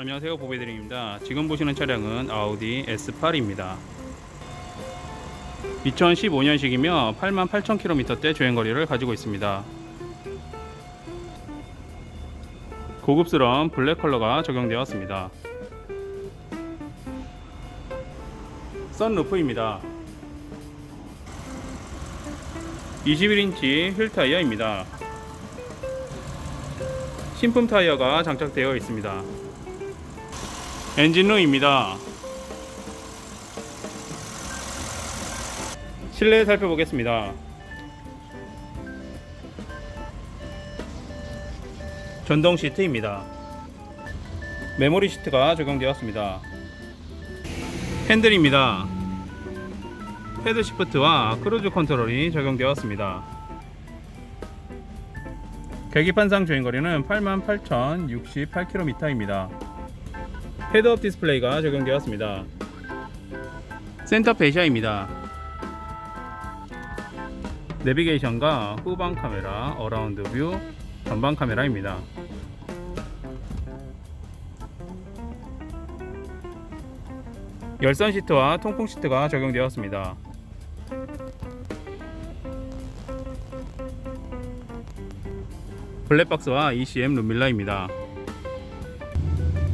안녕하세요 보배드림입니다. 지금 보시는 차량은 아우디 S8입니다. 2015년식이며 88,000km대 주행거리를 가지고 있습니다. 고급스러운 블랙 컬러가 적용되었습니다. 썬루프입니다. 21인치 휠 타이어입니다. 신품 타이어가 장착되어 있습니다 엔진룸입니다. 실내 살펴보겠습니다. 전동 시트입니다. 메모리 시트가 적용되었습니다. 핸들입니다. 패드 시프트와 크루즈 컨트롤이 적용되었습니다. 계기판상 주행거리는 88,068km입니다. 헤드업 디스플레이가 적용되었습니다. 센터 페시아입니다. 내비게이션과 후방 카메라, 어라운드 뷰, 전방 카메라입니다. 열선 시트와 통풍 시트가 적용되었습니다. 블랙박스와 ECM 룸밀라입니다.